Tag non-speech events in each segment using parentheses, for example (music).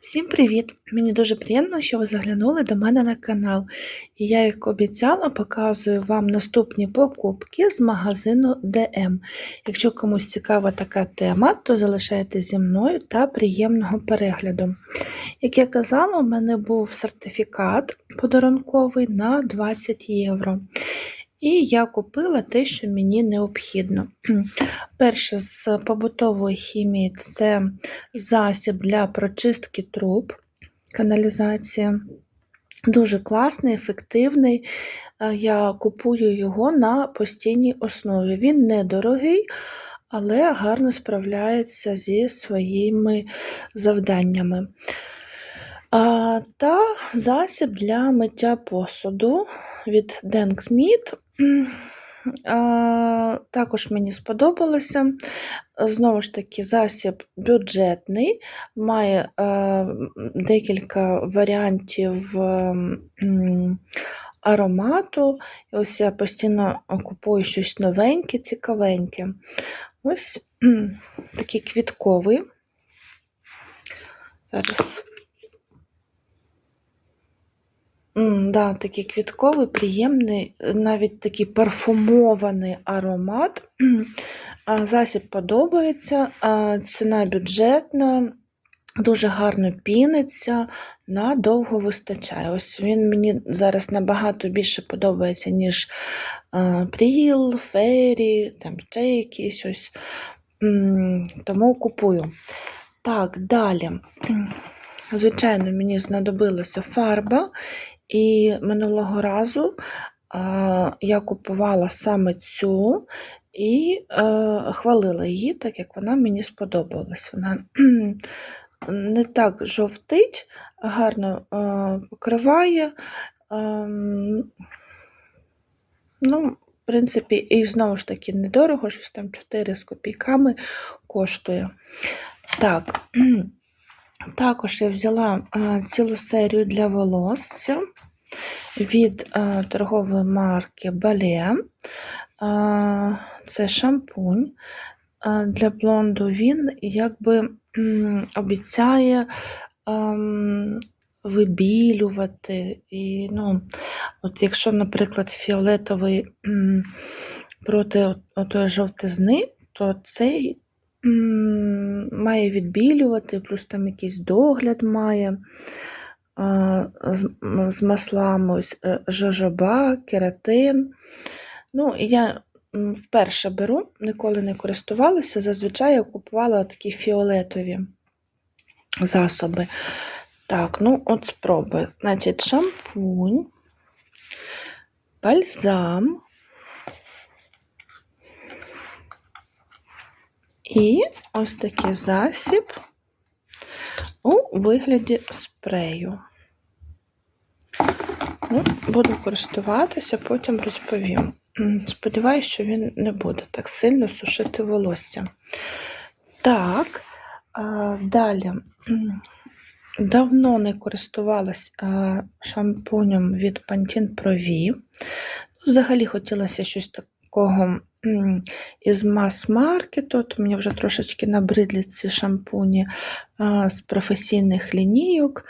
Всім привіт! Мені дуже приємно, що ви заглянули до мене на канал. І я, як обіцяла, показую вам наступні покупки з магазину DM. Якщо комусь цікава така тема, то залишайтеся зі мною та приємного перегляду. Як я казала, у мене був сертифікат подарунковий на 20 євро. І я купила те, що мені необхідно. (clears throat) Перше з побутової хімії це засіб для прочистки труб, каналізація. Дуже класний, ефективний. Е, Я купую його на постійній основі. Він недорогий, але гарно справляється зі своїми завданнями. Та засіб для миття посуду від Denkmeat. А, Також мені сподобалося. Знову ж таки, засіб бюджетний, має е, декілька варіантів аромату. Ось я постійно купую щось новеньке, цікавеньке. Ось такий квітковий. Зараз. Да, такий квітковий, приємний, навіть такий парфумований аромат. (clears throat) Засіб подобається, ціна бюджетна, дуже гарно піниться, надовго вистачає. Ось він мені зараз набагато більше подобається, ніж Пріл, Фері, там ще якісь ось. Тому купую. Так, далі. (clears throat) Звичайно, мені знадобилася фарба, і минулого разу а, я купувала саме цю і е, хвалила її, так як вона мені сподобалась. Вона (clears throat) не так жовтить, гарно е, покриває. Е, ну, в принципі, і знову ж таки недорого, щось там 4 з копійками коштує. Так, (clears throat) також я взяла е, цілу серію для волосся від е, торгової марки Balea. Е, Це шампунь е, для блонду. Він якби обіцяє ем, вибілювати. І, ну, от Якщо, наприклад, фіолетовий проти отої жовтизни, то цей має відбілювати, плюс там якийсь догляд має з, з маслами е, жожоба, кератин. Ну, я вперше беру, ніколи не користувалася. Зазвичай я купувала такі фіолетові засоби. Так, ну от спробую. Значить, шампунь, бальзам. І ось такий засіб у вигляді спрею. Ну, Буду користуватися, потім розповім. Сподіваюсь, що він не буде так сильно сушити волосся. Так, далі. Давно не користувалась шампунем від Pantene Pro V. Взагалі хотілося щось такого із мас-маркету. От Мені вже трошечки набридлі ці шампуні з професійних лінійок.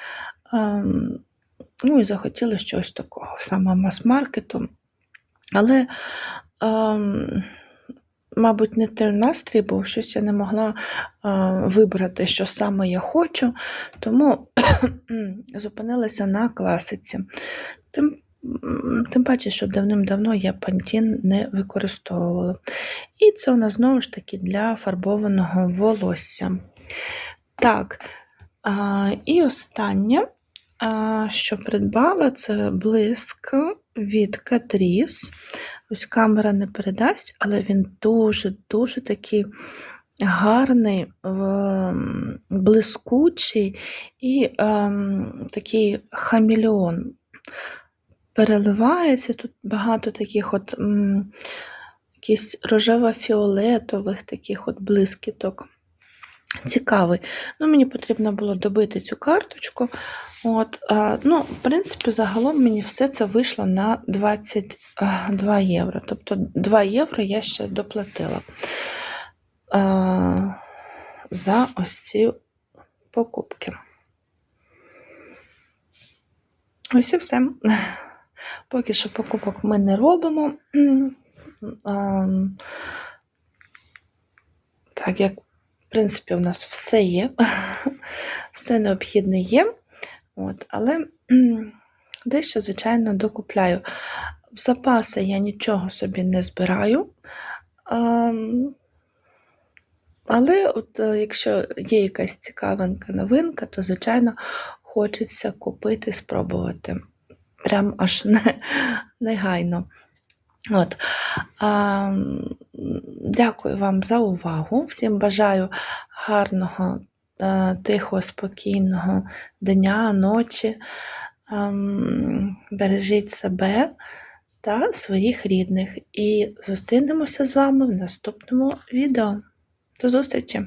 Ну і захотілося щось такого, саме мас-маркету. Але, ам, мабуть, не той настрій був, щось я не могла а, вибрати, що саме я хочу, тому (clears throat) зупинилася на класиці. Тим, тим паче, що давним-давно я пантін не використовувала. І це у нас знову ж таки для фарбованого волосся. Так, а, і останнє. Що придбала, це блиск від Catrice. Ось камера не передасть, але він дуже-дуже такий гарний, блискучий і ем, такий хамелеон. Переливається тут багато таких от якісь рожево-фіолетових таких от блискіток. Цікавий. Ну, Мені потрібно було добити цю карточку. От, ну, В принципі, загалом мені все це вийшло на 22 євро. Тобто 2 євро я ще доплатила за ось ці покупки. Ось і все. Поки що покупок ми не робимо. Так як, в принципі, у нас все є, (laughs) все необхідне є. От, але дещо, звичайно, докупляю. В запаси я нічого собі не збираю. Ам, Але от, е, якщо є якась цікавинка новинка, то, звичайно, хочеться купити, спробувати. Прям аж (laughs) не, негайно. От. А, дякую вам за увагу. Всім бажаю гарного, е, тихого, спокійного дня, ночі. Ем, Бережіть себе та своїх рідних. І зустрінемося з вами в наступному відео. До зустрічі!